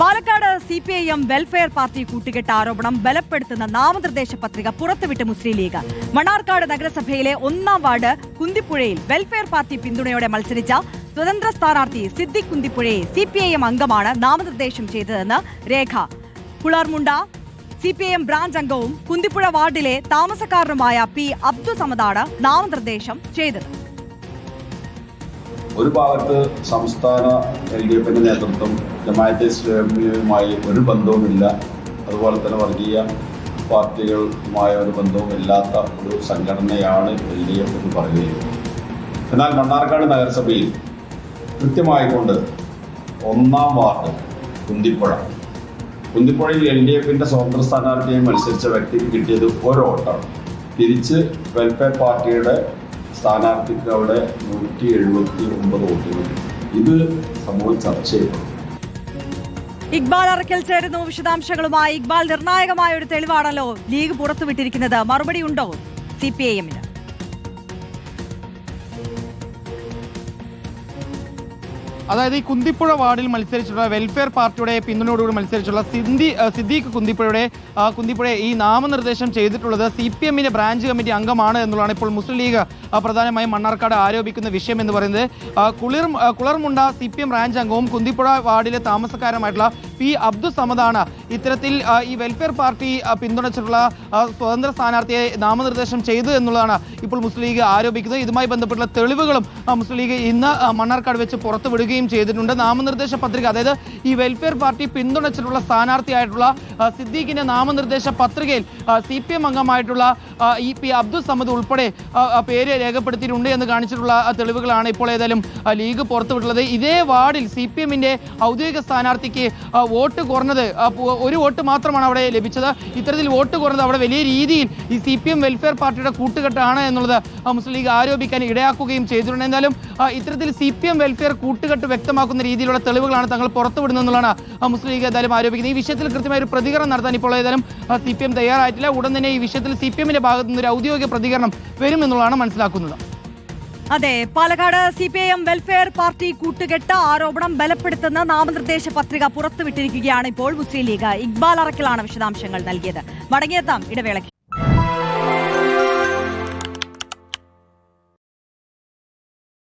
Palakkad C P I M Welfare Party കൂട്ടുകെട്ട് ആരോപണം ബലപ്പെടുത്തുന്ന നാമനിർദ്ദേശ പത്രിക പുറത്തുവിട്ട് മുസ്ലിം ലീഗ്. മണ്ണാർക്കാട് നഗരസഭയിലെ ഒന്നാം വാർഡ് കുന്തിപ്പുഴയിൽ വെൽഫെയർ പാർട്ടി പിന്തുണയോടെ മത്സരിച്ച സ്വതന്ത്ര സ്ഥാനാർത്ഥി സിദ്ദിഖ് കുന്തിപ്പുഴയെ സി പി ഐ എം അംഗമാണ് നാമനിർദ്ദേശം ചെയ്തതെന്ന് രേഖ. Kularmunda C P I M branch അംഗവും കുന്തിപ്പുഴ വാർഡിലെ താമസക്കാരനുമായ പി അബ്ദുസമദാണ് നാമനിർദ്ദേശം ചെയ്തത്. ഒരു ഭാഗത്ത് സംസ്ഥാന എൽ ഡി എഫിന്റെ നേതൃത്വം ജമാഅത്തെ ഇസ്ലാമിയുമായി ഒരു ബന്ധവുമില്ല. അതുപോലെ തന്നെ വർഗീയ പാർട്ടികളുമായ ഒരു ബന്ധവും ഇല്ലാത്ത ഒരു സംഘടനയാണ് എൽ ഡി എഫ് എന്ന് പറയുകയും എന്നാൽ മണ്ണാർക്കാട് നഗരസഭയിൽ കൃത്യമായിക്കൊണ്ട് ഒന്നാം വാർഡ് കുന്തിപ്പുഴ. കുന്തിപ്പുഴയിൽ എൽ ഡി എഫിന്റെ സ്വതന്ത്ര സ്ഥാനാർത്ഥിയായി മത്സരിച്ച വ്യക്തിക്ക് കിട്ടിയത് ഒരു വോട്ടാണ്. തിരിച്ച് വെൽഫെയർ പാർട്ടിയുടെ സ്ഥാനാർത്ഥിക്ക് അവിടെ നൂറ്റി എഴുപത്തി ഒമ്പത് വോട്ടുകൾ. ഇത് സംഭവം ചർച്ച ചെയ്യപ്പെടും ഇക്ബാൽ അറക്കൽ ചേരുന്നു വിശദാംശങ്ങളുമായി. ഇക്ബാൽ നിർണായകമായ ഒരു തെളിവാണല്ലോ ലീഗ് പുറത്തുവിട്ടിരിക്കുന്നത്. മറുപടി ഉണ്ടോ? സി പി ഐ എമ്മിന്. അതായത് ഈ കുന്തിപ്പുഴ വാർഡിൽ മത്സരിച്ചിട്ടുള്ള വെൽഫെയർ പാർട്ടിയുടെ പിന്തുണയോടുകൂടി മത്സരിച്ചുള്ള സിന്ദി ആ, സിദ്ദീഖ് കുന്തിപ്പുഴയുടെ കുന്തിപ്പുഴ കുന്തിപ്പുഴയെ ഈ നാമനിർദ്ദേശം ചെയ്തിട്ടുള്ളത് സി പി എമ്മിന്റെ ബ്രാഞ്ച് കമ്മിറ്റി അംഗമാണ് എന്നുള്ളതാണ് ഇപ്പോൾ മുസ്ലിം ലീഗ് പ്രധാനമായും മണ്ണാർക്കാട് ആരോപിക്കുന്ന വിഷയം എന്ന് പറയുന്നത്. കുളിർ Kularmunda C P M branch അംഗവും കുന്തിപ്പുഴ വാർഡിലെ താമസക്കാരുമായിട്ടുള്ള പി അബ്ദുൾ സമദാണ്. ഇത്തരത്തിൽ ഈ വെൽഫെയർ പാർട്ടി പിന്തുണച്ചിട്ടുള്ള സ്വതന്ത്ര സ്ഥാനാർത്ഥിയെ നാമനിർദ്ദേശം ചെയ്തു എന്നുള്ളതാണ് ഇപ്പോൾ മുസ്ലിം ലീഗ് ആരോപിക്കുന്നത്. ഇതുമായി ബന്ധപ്പെട്ടുള്ള തെളിവുകളും മുസ്ലിം ലീഗ് ഇന്ന് മണ്ണാർക്കാട് വെച്ച് പുറത്തുവിടുകയും ചെയ്തിട്ടുണ്ട്. നാമനിർദ്ദേശ പത്രിക അതായത് ഈ വെൽഫെയർ പാർട്ടി പിന്തുണച്ചിട്ടുള്ള സ്ഥാനാർത്ഥിയായിട്ടുള്ള സിദ്ദീഖിന്റെ നാമനിർദ്ദേശ പത്രികയിൽ സി പി എം അംഗമായിട്ടുള്ള ഇ പി അബ്ദുൾ സമദ് ഉൾപ്പെടെ പേര് രേഖപ്പെടുത്തിയിട്ടുണ്ട് എന്ന് കാണിച്ചിട്ടുള്ള തെളിവുകളാണ് ഇപ്പോൾ ഏതായാലും ലീഗ് പുറത്തുവിട്ടുള്ളത്. ഇതേ വാർഡിൽ സി പി എമ്മിന്റെ ഔദ്യോഗിക സ്ഥാനാർത്ഥിക്ക് വോട്ട് കുറഞ്ഞത് ഒരു വോട്ട് മാത്രമാണ് അവിടെ ലഭിച്ചത്. ഇത്തരത്തിൽ വോട്ട് കുറഞ്ഞത് അവിടെ വലിയ രീതിയിൽ ഈ സി പി എം വെൽഫെയർ പാർട്ടിയുടെ കൂട്ടുകെട്ടാണ് എന്നുള്ളത് മുസ്ലിം ലീഗ് ആരോപിക്കാൻ ഇടയാക്കുകയും ചെയ്തിട്ടുണ്ട്. എന്തായാലും ഇത്തരത്തിൽ സി പി എം വെൽഫെയർ കൂട്ടുകെട്ട് വ്യക്തമാക്കുന്ന രീതിയിലുള്ള തെളിവുകളാണ് തങ്ങൾ പുറത്തുവിടുന്നതെന്നുള്ളതാണ് മുസ്ലിം ലീഗ് ഏതായാലും ആരോപിക്കുന്നത്. ഈ വിഷയത്തിൽ കൃത്യമായ ഒരു പ്രതികരണം നടത്താൻ ഇപ്പോൾ ഏതായാലും സി പി എം തയ്യാറായിട്ടില്ല. ഉടൻ തന്നെ ഈ വിഷയത്തിൽ സി പി എമ്മിന്റെ ഭാഗത്തുനിന്ന് ഒരു ഔദ്യോഗിക പ്രതികരണം വരും എന്നുള്ളതാണ് മനസ്സിലാക്കുന്നത്. അതെ Palakkad C P I M Welfare Party കൂട്ടുകെട്ട് ആരോപണം ബലപ്പെടുത്തുന്ന നാമനിർദ്ദേശ പത്രിക പുറത്തുവിട്ടിരിക്കുകയാണ് ഇപ്പോൾ മുസ്ലിം ലീഗ്. ഇക്ബാൽ അറക്കലാണ് വിശദാംശങ്ങൾ നൽകിയത്. മടങ്ങിയെത്താം ഇടവേളയ്ക്ക്.